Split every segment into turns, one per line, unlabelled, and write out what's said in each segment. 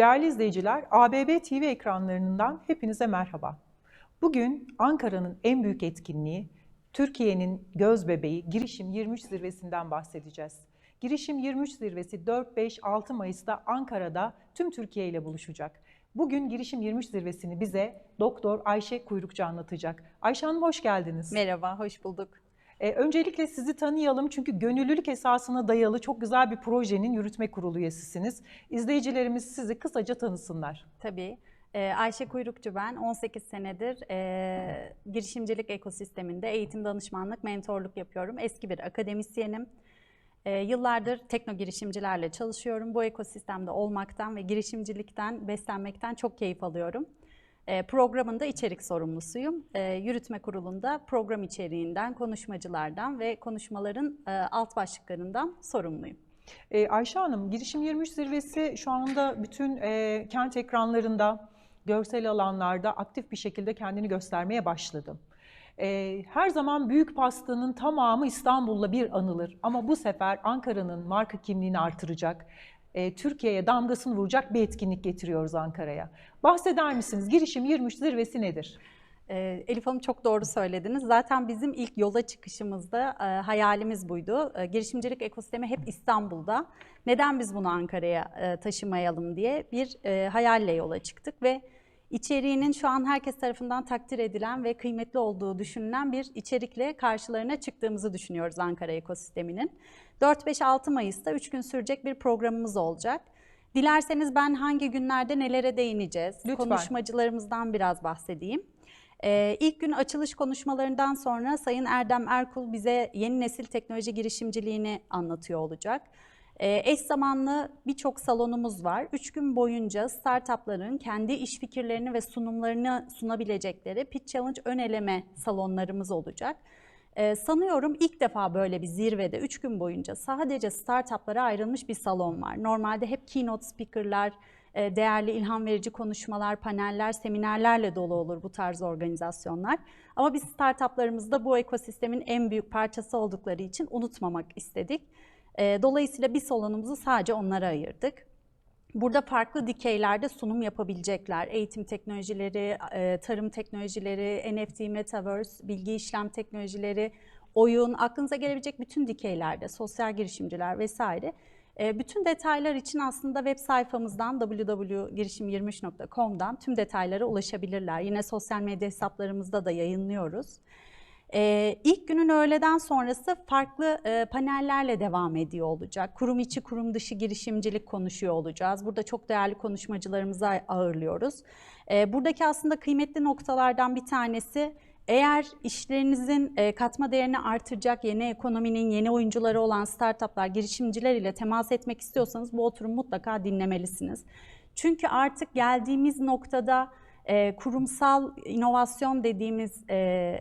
Değerli izleyiciler, ABB TV ekranlarından hepinize merhaba. Bugün Ankara'nın en büyük etkinliği, Türkiye'nin göz bebeği Girişim 23 zirvesinden bahsedeceğiz. Girişim 23 zirvesi 4, 5, 6 Mayıs'ta Ankara'da tüm Türkiye ile buluşacak. Bugün Girişim 23 zirvesini bize Doktor Ayşe Kuyrukçu anlatacak. Ayşe Hanım hoş geldiniz.
Merhaba, hoş bulduk.
Ee, öncelikle sizi tanıyalım çünkü gönüllülük esasına dayalı çok güzel bir projenin yürütme kurulu üyesisiniz. İzleyicilerimiz sizi kısaca tanısınlar.
Tabii. Ee, Ayşe Kuyrukçu ben. 18 senedir e, girişimcilik ekosisteminde eğitim danışmanlık, mentorluk yapıyorum. Eski bir akademisyenim. E, yıllardır tekno girişimcilerle çalışıyorum. Bu ekosistemde olmaktan ve girişimcilikten, beslenmekten çok keyif alıyorum. E, programında içerik sorumlusuyum. E, yürütme kurulunda program içeriğinden, konuşmacılardan ve konuşmaların e, alt başlıklarından sorumluyum.
Ee, Ayşe Hanım, Girişim 23 zirvesi şu anda bütün kent ekranlarında, görsel alanlarda aktif bir şekilde kendini göstermeye başladı. Her zaman büyük pastanın tamamı İstanbul'la bir anılır ama bu sefer Ankara'nın marka kimliğini artıracak, e, Türkiye'ye damgasını vuracak bir etkinlik getiriyoruz Ankara'ya. Bahseder misiniz? Girişim 23 zirvesi nedir?
Ee, Elif Hanım çok doğru söylediniz. Zaten bizim ilk yola çıkışımızda e, hayalimiz buydu. E, girişimcilik ekosistemi hep İstanbul'da. Neden biz bunu Ankara'ya e, taşımayalım diye bir e, hayalle yola çıktık ve içeriğinin şu an herkes tarafından takdir edilen ve kıymetli olduğu düşünülen bir içerikle karşılarına çıktığımızı düşünüyoruz Ankara ekosisteminin. 4-5-6 Mayıs'ta 3 gün sürecek bir programımız olacak. Dilerseniz ben hangi günlerde nelere değineceğiz?
Lütfen.
Konuşmacılarımızdan biraz bahsedeyim. Ee, ilk gün açılış konuşmalarından sonra Sayın Erdem Erkul bize yeni nesil teknoloji girişimciliğini anlatıyor olacak. Ee, eş zamanlı birçok salonumuz var. Üç gün boyunca startupların kendi iş fikirlerini ve sunumlarını sunabilecekleri Pitch Challenge ön eleme salonlarımız olacak. Ee, sanıyorum ilk defa böyle bir zirvede 3 gün boyunca sadece startuplara ayrılmış bir salon var. Normalde hep keynote speakerlar, e, değerli ilham verici konuşmalar, paneller, seminerlerle dolu olur bu tarz organizasyonlar. Ama biz startuplarımızda bu ekosistemin en büyük parçası oldukları için unutmamak istedik. E, Dolayısıyla bir salonumuzu sadece onlara ayırdık. Burada farklı dikeylerde sunum yapabilecekler. Eğitim teknolojileri, e, tarım teknolojileri, NFT, metaverse, bilgi işlem teknolojileri, oyun, aklınıza gelebilecek bütün dikeylerde, sosyal girişimciler vesaire. E, Bütün detaylar için aslında web sayfamızdan www.girişim23.com'dan tüm detaylara ulaşabilirler. Yine sosyal medya hesaplarımızda da yayınlıyoruz. Ee, ilk günün öğleden sonrası farklı e, panellerle devam ediyor olacak. Kurum içi, kurum dışı girişimcilik konuşuyor olacağız. Burada çok değerli konuşmacılarımızı ağırlıyoruz. Ee, buradaki aslında kıymetli noktalardan bir tanesi eğer işlerinizin e, katma değerini artıracak yeni ekonominin yeni oyuncuları olan startuplar, girişimciler ile temas etmek istiyorsanız bu oturumu mutlaka dinlemelisiniz. Çünkü artık geldiğimiz noktada e, kurumsal inovasyon dediğimiz e,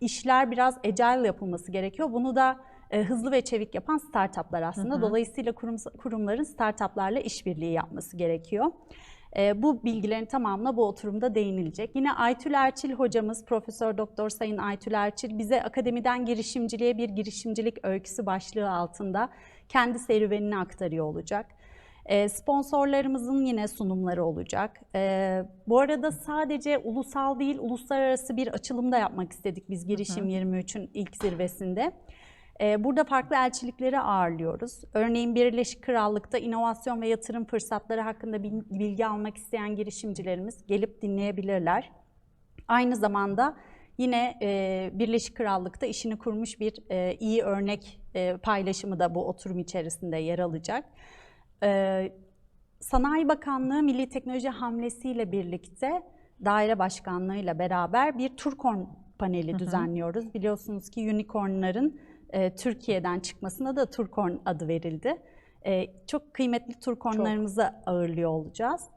işler biraz agile yapılması gerekiyor. Bunu da e, hızlı ve çevik yapan startuplar aslında.
Hı hı.
Dolayısıyla kurum, kurumların startuplarla işbirliği yapması gerekiyor. E, bu bilgilerin tamamına bu oturumda değinilecek. Yine Aytül Erçil hocamız, Profesör Doktor Sayın Aytül Erçil bize akademiden girişimciliğe bir girişimcilik öyküsü başlığı altında kendi serüvenini aktarıyor olacak. E, Sponsorlarımızın yine sunumları olacak. E, bu arada sadece ulusal değil, uluslararası bir açılım da yapmak istedik biz Girişim 23'ün ilk zirvesinde. E, Burada farklı elçilikleri ağırlıyoruz. Örneğin Birleşik Krallık'ta inovasyon ve yatırım fırsatları hakkında bil- bilgi almak isteyen girişimcilerimiz gelip dinleyebilirler. Aynı zamanda yine e, Birleşik Krallık'ta işini kurmuş bir e, iyi örnek e, paylaşımı da bu oturum içerisinde yer alacak. E, Sanayi Bakanlığı Milli Teknoloji Hamlesiyle birlikte daire başkanlığıyla beraber bir Turkorn paneli düzenliyoruz. Biliyorsunuz ki unicornların e, Türkiye'den çıkmasına da Turkorn adı verildi. E, çok kıymetli Turkornlarımızı ağırlıyor olacağız.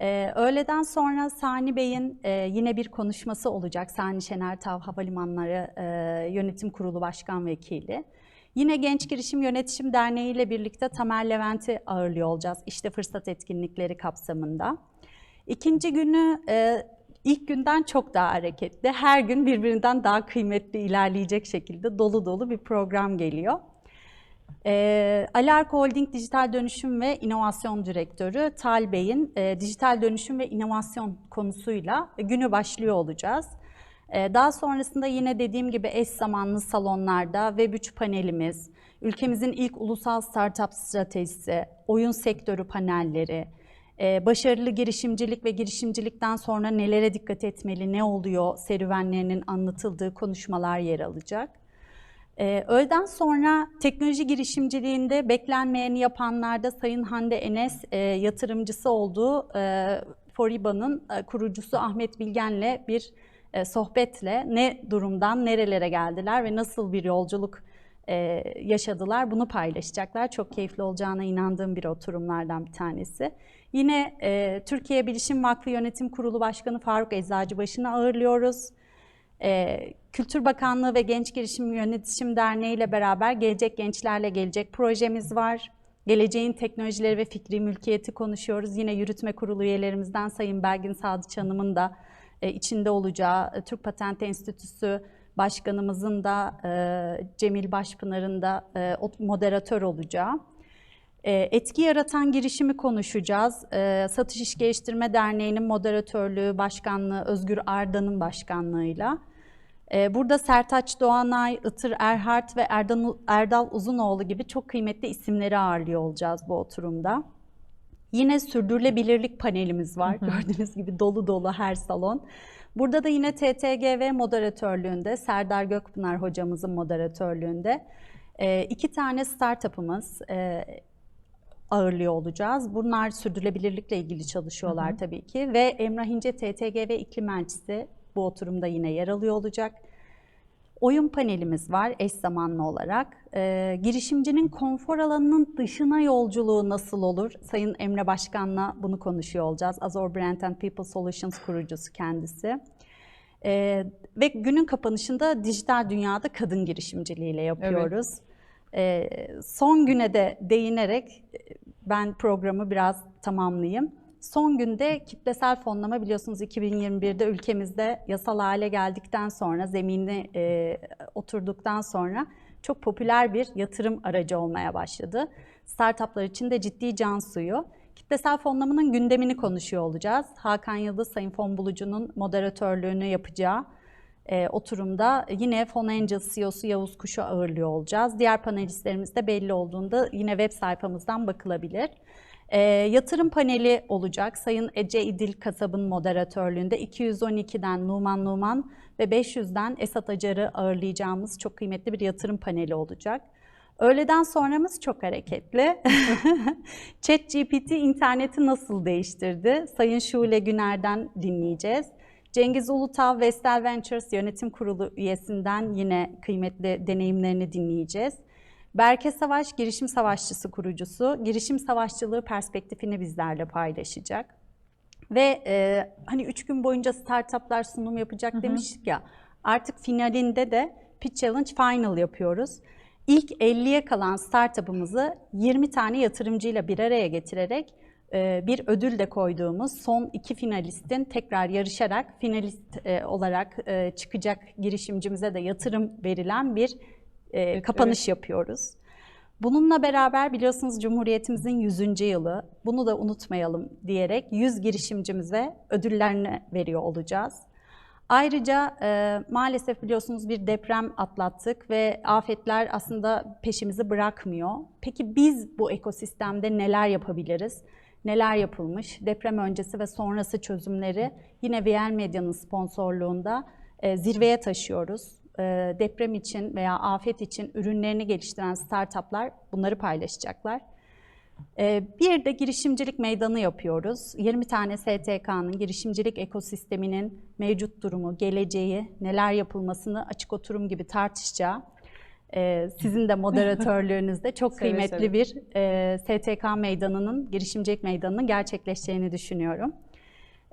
Ee, öğleden sonra Sani Bey'in e, yine bir konuşması olacak. Sani Şener Tav Havalimanları e, Yönetim Kurulu Başkan Vekili. Yine Genç Girişim Yönetişim Derneği ile birlikte Tamer Levent'i ağırlıyor olacağız. İşte fırsat etkinlikleri kapsamında. İkinci günü e, ilk günden çok daha hareketli. Her gün birbirinden daha kıymetli ilerleyecek şekilde dolu dolu bir program geliyor. E, Alark Holding Dijital Dönüşüm ve İnovasyon Direktörü Tal Bey'in e, dijital dönüşüm ve inovasyon konusuyla günü başlıyor olacağız. E, daha sonrasında yine dediğim gibi eş zamanlı salonlarda Web3 panelimiz, ülkemizin ilk ulusal startup stratejisi, oyun sektörü panelleri, e, başarılı girişimcilik ve girişimcilikten sonra nelere dikkat etmeli, ne oluyor serüvenlerinin anlatıldığı konuşmalar yer alacak. Ee, öğleden sonra teknoloji girişimciliğinde beklenmeyeni yapanlarda Sayın Hande Enes e, yatırımcısı olduğu e, Foriba'nın kurucusu Ahmet Bilgen'le bir e, sohbetle ne durumdan nerelere geldiler ve nasıl bir yolculuk e, yaşadılar bunu paylaşacaklar. Çok keyifli olacağına inandığım bir oturumlardan bir tanesi. Yine e, Türkiye Bilişim Vakfı Yönetim Kurulu Başkanı Faruk Eczacıbaşı'nı ağırlıyoruz. Kültür Bakanlığı ve Genç Girişim Yönetişim Derneği ile beraber Gelecek Gençlerle Gelecek projemiz var. Geleceğin teknolojileri ve fikri mülkiyeti konuşuyoruz. Yine yürütme kurulu üyelerimizden Sayın Belgin Sadıç Hanım'ın da içinde olacağı e, Türk Patent Enstitüsü Başkanımızın da e, Cemil Başpınar'ın da e, moderatör olacağı. E, Etki yaratan girişimi konuşacağız. E, Satış İş Geliştirme Derneği'nin moderatörlüğü, başkanlığı Özgür Arda'nın başkanlığıyla. E, Burada Sertaç Doğanay, Itır Erhart ve Erdal Uzunoğlu gibi çok kıymetli isimleri ağırlıyor olacağız bu oturumda. Yine sürdürülebilirlik panelimiz var. Gördüğünüz gibi dolu dolu her salon. Burada da yine TTGV moderatörlüğünde, Serdar Gökpınar hocamızın moderatörlüğünde e, iki tane startup'ımız e, ağırlıyor olacağız. Bunlar sürdürülebilirlikle ilgili çalışıyorlar tabii ki ve Emrah İnce TTGV iklim elçisi bu oturumda yine yer alıyor olacak. Oyun panelimiz var eş zamanlı olarak. Ee, girişimcinin konfor alanının dışına yolculuğu nasıl olur? Sayın Emre Başkan'la bunu konuşuyor olacağız. Azor Brand and People Solutions kurucusu kendisi. Ee, ve günün kapanışında dijital dünyada kadın girişimciliğiyle yapıyoruz. Ee, son güne de değinerek e, ben programı biraz tamamlayayım. Son günde kitlesel fonlama biliyorsunuz 2021'de ülkemizde yasal hale geldikten sonra, zemini e, oturduktan sonra çok popüler bir yatırım aracı olmaya başladı. Startuplar için de ciddi can suyu. Kitlesel fonlamanın gündemini konuşuyor olacağız. Hakan Yıldız Sayın Fon Bulucu'nun moderatörlüğünü yapacağı e, oturumda yine Fon Angels CEO'su Yavuz Kuş'u ağırlıyor olacağız. Diğer panelistlerimiz de belli olduğunda yine web sayfamızdan bakılabilir. E, yatırım paneli olacak. Sayın Ece İdil Kasab'ın moderatörlüğünde 212'den Numan Numan ve 500'den Esat Acar'ı ağırlayacağımız çok kıymetli bir yatırım paneli olacak. Öğleden sonramız çok hareketli. ChatGPT interneti nasıl değiştirdi? Sayın Şule Güner'den dinleyeceğiz. Cengiz Ulutav Vestel Ventures Yönetim Kurulu üyesinden yine kıymetli deneyimlerini dinleyeceğiz. Berke Savaş Girişim Savaşçısı kurucusu girişim savaşçılığı perspektifini bizlerle paylaşacak. Ve e, hani üç gün boyunca startuplar sunum yapacak demiştik ya artık finalinde de Pitch Challenge Final yapıyoruz. İlk 50'ye kalan startup'ımızı 20 tane yatırımcıyla bir araya getirerek e, bir ödül de koyduğumuz son iki finalistin tekrar yarışarak finalist e, olarak e, çıkacak girişimcimize de yatırım verilen bir e, kapanış yapıyoruz. Bununla beraber biliyorsunuz Cumhuriyetimizin 100. yılı, bunu da unutmayalım diyerek 100 girişimcimize ödüllerini veriyor olacağız. Ayrıca e, maalesef biliyorsunuz bir deprem atlattık ve afetler aslında peşimizi bırakmıyor. Peki biz bu ekosistemde neler yapabiliriz? Neler yapılmış? Deprem öncesi ve sonrası çözümleri yine VL Medya'nın sponsorluğunda e, zirveye taşıyoruz. Deprem için veya afet için ürünlerini geliştiren startuplar bunları paylaşacaklar. Bir de girişimcilik meydanı yapıyoruz. 20 tane STK'nın girişimcilik ekosisteminin mevcut durumu, geleceği, neler yapılmasını açık oturum gibi tartışacağı, sizin de moderatörlüğünüzde çok kıymetli bir STK meydanının, girişimcilik meydanının gerçekleşeceğini düşünüyorum.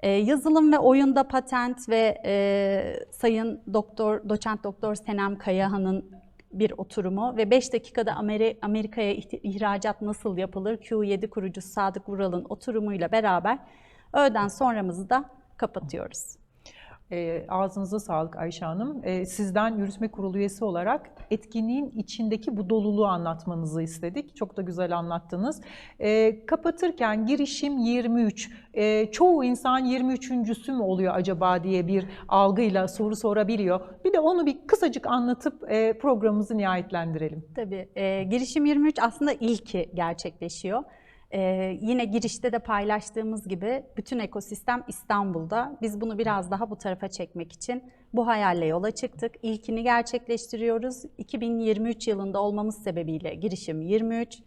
E, Yazılım ve oyunda patent ve e, Sayın Doktor Doçent Doktor Senem Kayahan'ın bir oturumu ve 5 dakikada Ameri- Amerika'ya ihracat nasıl yapılır Q7 kurucusu Sadık Vural'ın oturumuyla beraber öğleden sonramızı da kapatıyoruz.
E, ağzınıza sağlık Ayşe Hanım. E, sizden yürütme kurulu üyesi olarak etkinliğin içindeki bu doluluğu anlatmanızı istedik. Çok da güzel anlattınız. E, kapatırken girişim 23. E, çoğu insan 23.sü mü oluyor acaba diye bir algıyla soru sorabiliyor. Bir de onu bir kısacık anlatıp e, programımızı nihayetlendirelim.
Tabii. e, girişim 23 aslında ilki gerçekleşiyor. E, yine girişte de paylaştığımız gibi bütün ekosistem İstanbul'da. Biz bunu biraz daha bu tarafa çekmek için bu hayalle yola çıktık. İlkini gerçekleştiriyoruz. 2023 yılında olmamız sebebiyle girişim 23.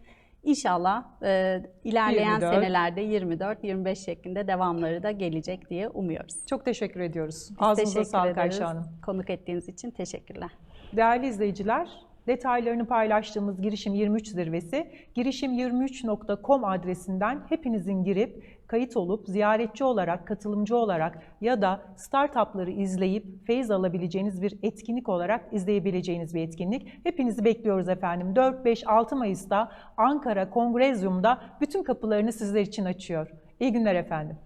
İnşallah e, ilerleyen
24.
senelerde 24-25 şeklinde devamları da gelecek diye umuyoruz.
Çok teşekkür ediyoruz.
Biz
Ağzınıza
teşekkür
sağlık
ederiz.
Ayşe Hanım.
Konuk ettiğiniz için teşekkürler.
Değerli izleyiciler, detaylarını paylaştığımız Girişim 23 zirvesi girişim23.com adresinden hepinizin girip kayıt olup ziyaretçi olarak, katılımcı olarak ya da startupları izleyip feyiz alabileceğiniz bir etkinlik olarak izleyebileceğiniz bir etkinlik. Hepinizi bekliyoruz efendim. 4, 5, 6 Mayıs'ta Ankara Kongrezyum'da bütün kapılarını sizler için açıyor. İyi günler efendim.